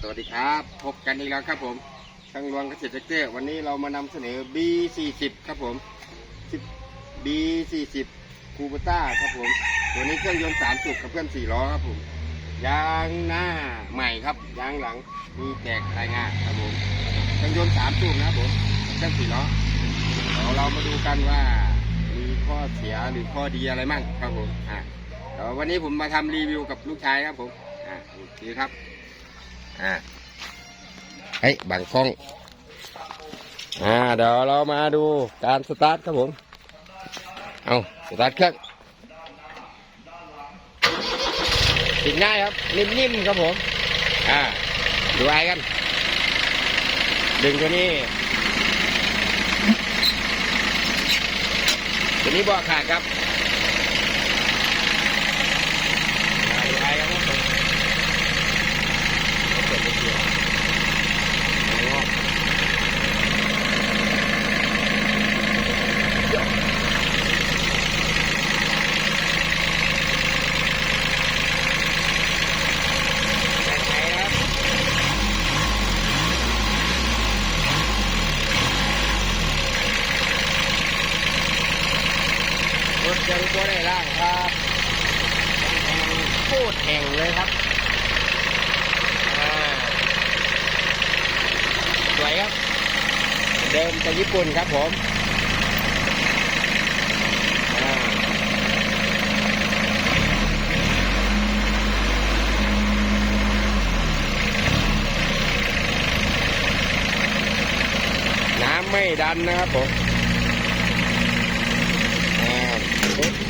สวัสดีครับ พบกันอีกแล้วครับผมทางรวงเกษตรเกษตรวันนี้เรามานำเสนอ B40 ครับผม B40 คูเบต้าครับผม ตัวนี้เครื่องยนต์สามจุกกับเครื่องสี่ล้อครับผม ยางหน้าใหม่ครับ ยางหลังมีแตกรายงานครับผม เครื่องยนต์สามจุกนะครับผมเครื่องสี่ล้อเดี๋ยวเรามาดูกันว่ามีข้อเสียหรือข้อดีอะไรมั่งครับผม อ่าเดี๋ยววันนี้ผมมาทำรีวิวกับลูกชายครับผม อ่าโอเคครับ อ่าเฮ้ยบังกล้อง อ่า เดี๋ยวเรามาดูการสตาร์ทครับผม เอาสตาร์ทเครื่องติดง่ายครับ นิ่มๆครับผม อ่า ดูไอ้กัน ดึงตัวนี้ ตัวนี้บอขาดครับอ่าดูไอ้กันครับผม เปิดไปเดียวอ๋อแรงไหนครับรถยังตัวได้ล่างครับแห่ง โคตรแห่งเลยครับอ่าสวยครับ เดิมจากญี่ปุ่นครับผมน้ำไม่ดันนะครับผมอ่า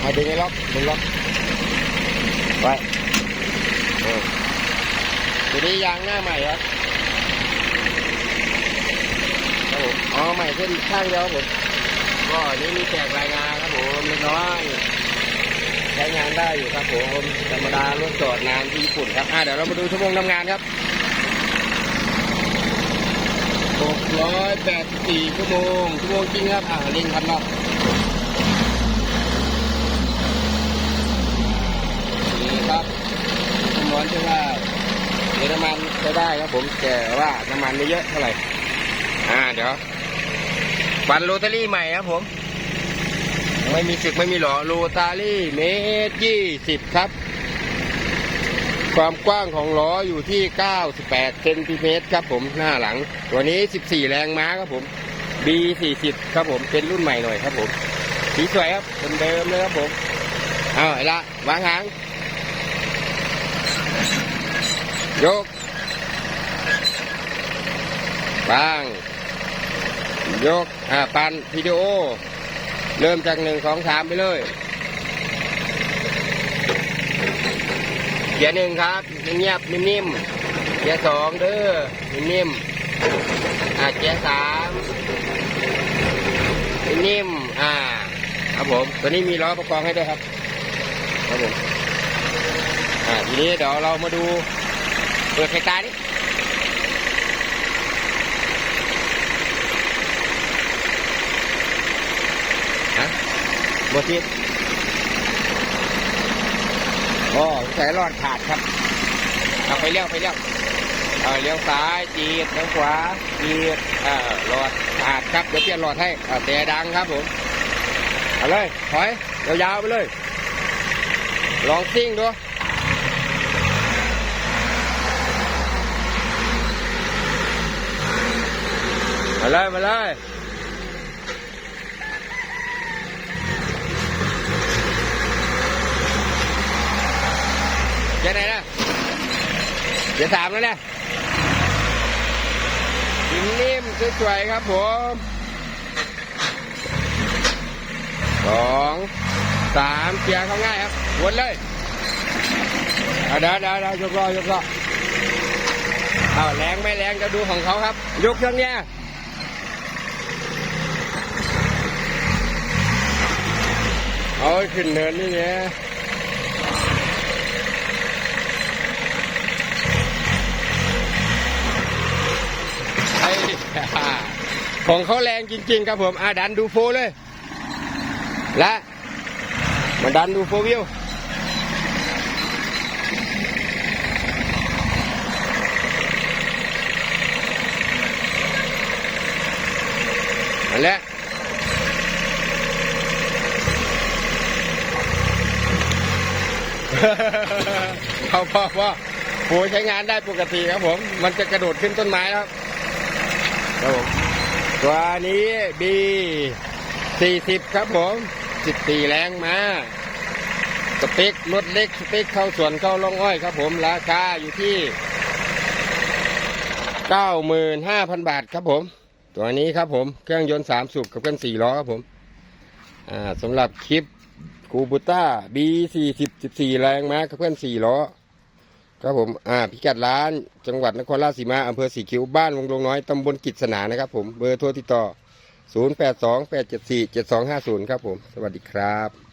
เอาดึงให้ล็อกดึงล็อกไว้ เออทีนี้ยางหน้าใหม่ครับครับผมอ๋อใหม่ขึ้นข้างเดียวครับผมก็นี้มีแจกรายงานครับผมเล็กน้อยใช้งานได้อยู่ครับผมธรรมดารถจอดนานที่ญี่ปุ่นครับอ่าเดี๋ยวเรามาดูชั่วโมงทำงานครับ684ชั่วโมงชั่วโมงจริงครับอ่าเร่งพันรอบนี่ครับคุณร้อนใช่ว่าเดี๋ยวน้ำมันใช้ ได้ครับผมแต่ว่าน้ำมันไม่เยอะเท่าไหร่อ่าเดี๋ยวฟันโรตารี่ใหม่ครับผม ไม่มีสึกไม่มีหล่อโรตารี่เมตรยี่สิบครับ ความกว้างของล้ออยู่ที่ 98เซนติเมตรครับผมหน้าหลัง ตัวนี้ 14 แรงม้าครับผม B40 ครับผมเป็นรุ่นใหม่หน่อยครับผมสีสวยครับเดิมเลยครับผมเอาละวางหางย กวาง ยกอ่าปันวิดีโอ เริ่มจากหนึ่งสองสามไปเลยเกียร์หนึ่งครับเงียบนิ่มๆเกียร์สองเด้อนิ่มๆอ่าเกียร์สามนิ่มๆอ่าครับผมตัวนี้มีล้อประกองให้ด้วยครับครับผมอ่าทีนี้เดี๋ยวเรามาดูเปิดไฟตาดิ บทิดโอ้ใส่รอดขาดครับ เอาไปเลี้ยวไปเลี้ยวเอาเลี้ยวซ้ายจีดเลี้ยวขวาจีดเอ่อรอดขาดครับ เดี๋ยวเปลี่ยนรอดให้เอาแต่ดังครับผม เอาเลย ถอย ยาวๆไปเลย ลองซิ่งดูมาเลยมาเลย เดี๋ยวไหนนะเดี๋ยวสามแล้วนี่ยนิ่มสวยๆครับผมสองสามเกียร์เข้าง่ายครับวนเลยเอาเดี๋ยวเดี๋ยวเดี๋ยวยกล้อยกล้อเอาแรงไม่แรงจะดูของเขาครับ ยกเครื่องเนี้ยเอาขึ้นเนินนี่เนี่ย ของเขาแรงจริง ๆ ครับผมอาดันดูโฟเลย และมาดันดูโฟวิวมาแล้วพอพว่าปูใช้งานได้ปกติครับผม มันจะกระโดดขึ้นต้นไม้แล้วครับผม ตัวนี้ B 40ครับผม14แรงมาสเปครถเล็กสเปคเข้าสวนเข้าลงอ้อยครับผมราคาอยู่ที่95,000บาทครับผม ตัวนี้ครับผมเครื่องยนต์3สูบกับเครื่อง4ล้อครับผมอ่าสำหรับคลิปคูบูต้า B สี่สิบสิบสี่แรงม้ากับเพื่อนสี่ล้อ ครับผม อ่า พิกัดร้าน จังหวัดนครราชสีมาอำเภอสีคิ้ว บ้านวงลงน้อย ตำบลกิจสนานะครับผม เบอร์โทรติดต่อ 0 8 2 8 7 4 7 2 5 0 ครับผม สวัสดีครับ